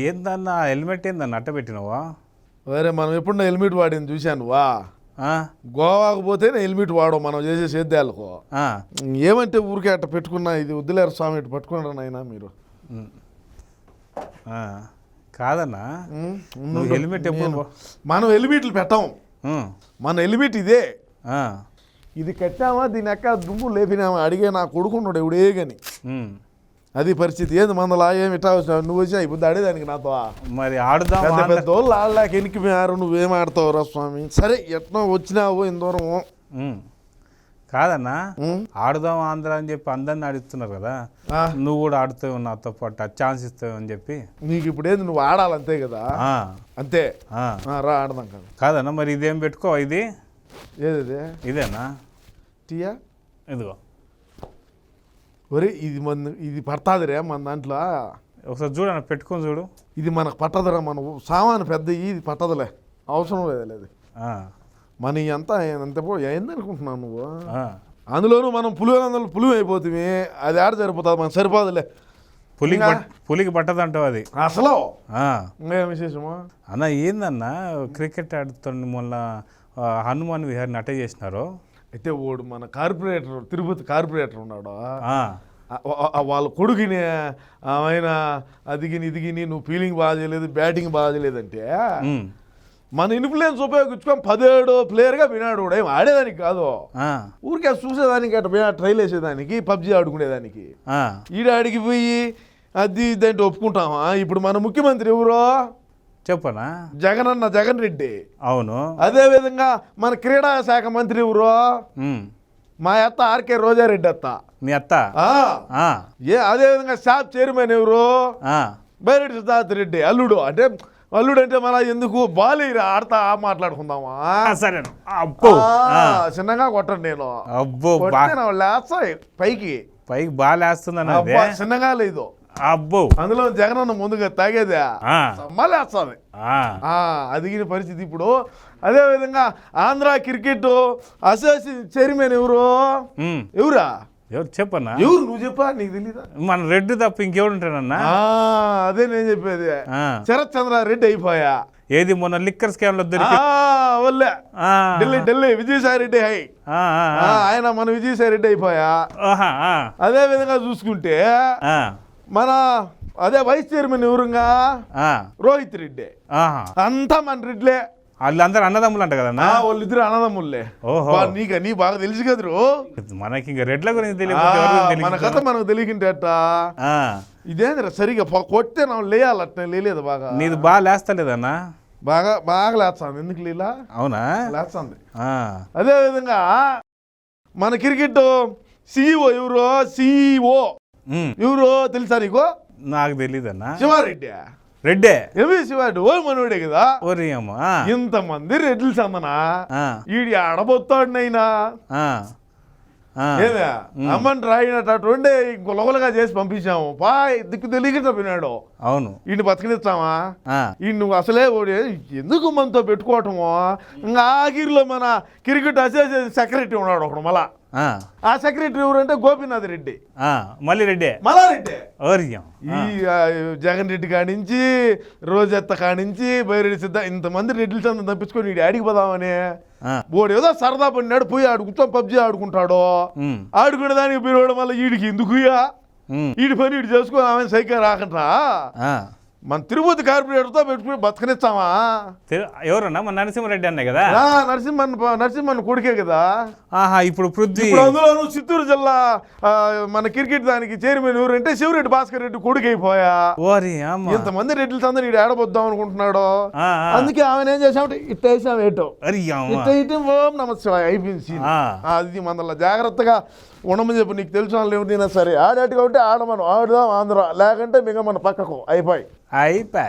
ఏందన్నా హెల్మెట్ ఏందన్న అట్ట పెట్టినావా? వేరే మనం ఎప్పుడు హెల్మెట్ వాడింది చూశాను వా? గోవాకు పోతేనే హెల్మెట్ వాడు మనం చేసే సేద్యాలకు. ఏమంటే ఊరికే అట్ట పెట్టుకున్నా ఇది వద్దులేరు స్వామి ఇటు పట్టుకున్నారా నాయనా మీరు. కాదన్నా నువ్వు హెల్మెట్ ఎప్పుడు మనం హెల్మెట్లు పెట్టాం. మన హెల్మెట్ ఇదే. ఇది కట్టామా దీని ఎక్క దుమ్ము లేపినామా అడిగే నా కొడుకున్నాడు ఎవడే కానీ. అది పరిస్థితి. ఏంది మందలా? ఏమి ఇట్టా వచ్చినావు నువ్వు వచ్చినా ఇప్పుడు ఆడేదానికి నాతో? మరి ఆడుదాం పెద్ద పెద్ద వాళ్ళు ఆడలేక ఎనికి పోయారు నువ్వేం ఆడతావు రా స్వామి? సరే ఎట్నో వచ్చినావు ఇంత దూరం. కాదన్నా ఆడుదాం ఆంధ్ర అని చెప్పి అందరిని ఆడిస్తున్నారు కదా. నువ్వు కూడా ఆడుతావు నాతో పాటు ఛాన్స్ ఇస్తావు అని చెప్పి. నీకు ఇప్పుడు ఏంది? నువ్వు ఆడాలంతే కదా? ఆ. అంతే? ఆ. ఆ, రా ఆడదాం కదా. కాదన్నా మరి ఇదేం పెట్టుకో ఇది? ఏది ఇదేనా? టీయా? ఇదిగో ఒరే ఇది మన ఇది పడతాదిరే మన దాంట్లో. ఒకసారి చూడన్న పెట్టుకొని చూడు. ఇది మనకు పట్టదురా మన సామాను పెద్ద ఇది పట్టదులే. అవసరం లేదు అది. మన అంతా ఎంత పో ఏందనుకుంటున్నావు నువ్వు. అందులోనూ మనం పులివెందులు పులివి అయిపోతుంది. అది ఆడ సరిపోతుంది మనకు సరిపోదులే. పులికి ఇంకా? పట్- పులికి పట్టదంటావు అది. అసలు? విశేషమా? అన్న ఏందన్నా క్రికెట్ ఆడుతున్న మొన్న హనుమాన్ విహార్ని అటే చేసినారు. అయితే ఓడు మన కార్పొరేటర్ తిరుపతి కార్పొరేటర్ ఉన్నాడు? వాళ్ళ కొడుకుని ఆయన అదిగిని ఇదిగిని నువ్వు ఫీలింగ్ బాగా చేయలేదు బ్యాటింగ్ బాగా చేయలేదంటే. మన ఇన్ఫ్లుయెన్స్ ఉపయోగించుకొని పదిహేడు ప్లేయర్గా వినాడు ఏం ఆడేదానికి కాదు. ఊరికే చూసేదానికి అట్లా ట్రైల్ వేసేదానికి పబ్జి ఆడుకునేదానికి. ఆ. ఈడ ఆడికి పోయి అది ఇదంటే ఒప్పుకుంటామా? ఇప్పుడు మన ముఖ్యమంత్రి ఎవరో? చెప్పనా? జగన్ అన్న జగన్ రెడ్డి. అవును. అదే విధంగా మన క్రీడా శాఖ మంత్రి ఎవరో. మా అత్త ఆర్కే రోజారెడ్డి అత్త. మీ అత్త. ఏ అదే విధంగా షాప్ చైర్మన్ ఎవరు. బైరెడ్డి సిద్ధార్థ రెడ్డి అల్లుడు. అంటే అల్లుడు అంటే మన ఎందుకు బాలీరా ఆడతా మాట్లాడుకుందామా? సరే అబ్బో. చిన్నగా కొట్టండి నేను. అబ్బో లేస్తాయి పైకి. పైకి బాగా లేస్తుందన్న చిన్నగా లేదు. అబ్బో. అందులో జగనన్న ముందుగా తాగేదే. మళ్ళీ వేస్తుంది అదిగిన పరిస్థితి ఇప్పుడు. అదే విధంగా ఆంధ్ర క్రికెట్ అసోసియేషన్ చైర్మన్ ఎవరు. ఎవరా? ఎవరు చెప్పన్నా? ఎవరు? నువ్వు చెప్పా? నీకు తెలీదా? మన రెడ్డి తప్ప ఇంకెవడు ఉంటాడన్నా ఆ, అదే నేను చెప్పేది. శరత్ చంద్ర రెడ్డి అయిపోయా. ఏది మొన్న లిక్కర్ స్కామ్లో వల్లే. ఢిల్లీ ఢిల్లీ విజయసాయి రెడ్డి హై. ఆయన మన విజయసాయి రెడ్డి అయిపోయా. అదే విధంగా చూసుకుంటే. మన అదే వైస్ చైర్మన్ ఎవరుగా. రోహిత్ రెడ్డి. అంతా మన రెడ్లే. వాళ్ళందరూ అన్నదమ్ములు అంట కదన్నా ఆ, వాళ్ళిద్దరు అన్నదమ్ముళ్ళే ఓహో. నీక నీ బాగా తెలుసు కదరు మనకి ఇంకా రెడ్ల గురించి గురించి మన కథ తెలియదు మనకు తెలియకుంటేట. ఇదేంద్ర సరిగా కొట్టే నా లేయాలి అట్నే లేలేదు బాగా. నీది బాగా లేస్తలేదన్నా బాగా బాగా లేస్తాంది. ఎందుకు లీలా? అవునా? లేస్తాంది. అదే విధంగా మన క్రికెట్ సిఇఓ ఎవరు? సిఇఓ. ఎవరు తెలుసా నీకు? నాకు తెలియదన్నా శివారెడ్డి. రెడ్డే? ఏమి శివారెడ్డి? ఓ మనోడే కదా. ఓరి అమ్మ. ఆ. ఇంతమంది రెడ్లు సందనా. ఈడి ఆడబోతాడినైనా. ఏమే? అమ్మని రాయినటువంటి గులగులగా చేసి పంపించాము. పా దిక్కు తెలియకుండా పోయినాడు. అవును. ఈయన బతకనిస్తామా. ఈ నువ్వు అసలే ఓడి ఎందుకు మనతో పెట్టుకోవటము? ఇంకా ఆఖరిలో మన క్రికెట్ అసోసియేషన్ సెక్రటరీ ఉన్నాడు ఒకడు మళ్ళా. ఆ. సెక్రటరీ ఎవరంటే గోపీనాథ్ రెడ్డి. మళ్ళీ రెడ్డే మల్లారెడ్డి ఓరి అమ్మ. ఈ జగన్ రెడ్డి కానించి రోజెత్త కానించి బైరెడ్డి సిద్ధ ఇంతమంది రెడ్డి చంద తప్పించుకొని వీడి ఆడికి పోదామని. వాడు ఏదో సరదా పడినాడు పోయి ఆడుకుంటాం పబ్జి ఆడుకుంటాడు. ఆడుకునే దానికి పోయినవాడు మళ్ళీ వీడికి ఎందుకుయా. వీడి పని వీడు చేసుకో ఆమె సైకిల్ రాకంటా ఆ. మన తిరుపతి కార్పొరేటర్తో పెట్టుకుని బతకనిస్తామా ఎవరన్నా మన నరసింహారెడ్డి అన్న కదా? నరసింహన్ నరసింహన్ కొడుకే కదా? ఆహా ఇప్పుడు పృథ్వీ. అందులోను చిత్తూరు జిల్లా మన క్రికెట్ దానికి చైర్మన్ ఎవరంటే శివరెడ్డి భాస్కర్ రెడ్డి కొడుకు అయిపోయా. ఓరి ఇంతమంది రెడ్లు అందరూ ఏడబోద్దాం అనుకుంటున్నాడు. అందుకే ఆమె ఏం చేసామంటే ఇట్ట వేసాం ఏటో. ఇట్ట ఇటు ఓం నమ శివాయ అయిపోయింది అది మనలో జాగ్రత్తగా ఉండమని చెప్పి నీకు తెలిసిన వాళ్ళు ఎవరినైనా సరే. ఆడేట్టుగా ఉంటే ఆడమను ఆడుదాం ఆంధ్ర లేకంటే మిగ మన పక్కకు అయిపోయి. 矮柏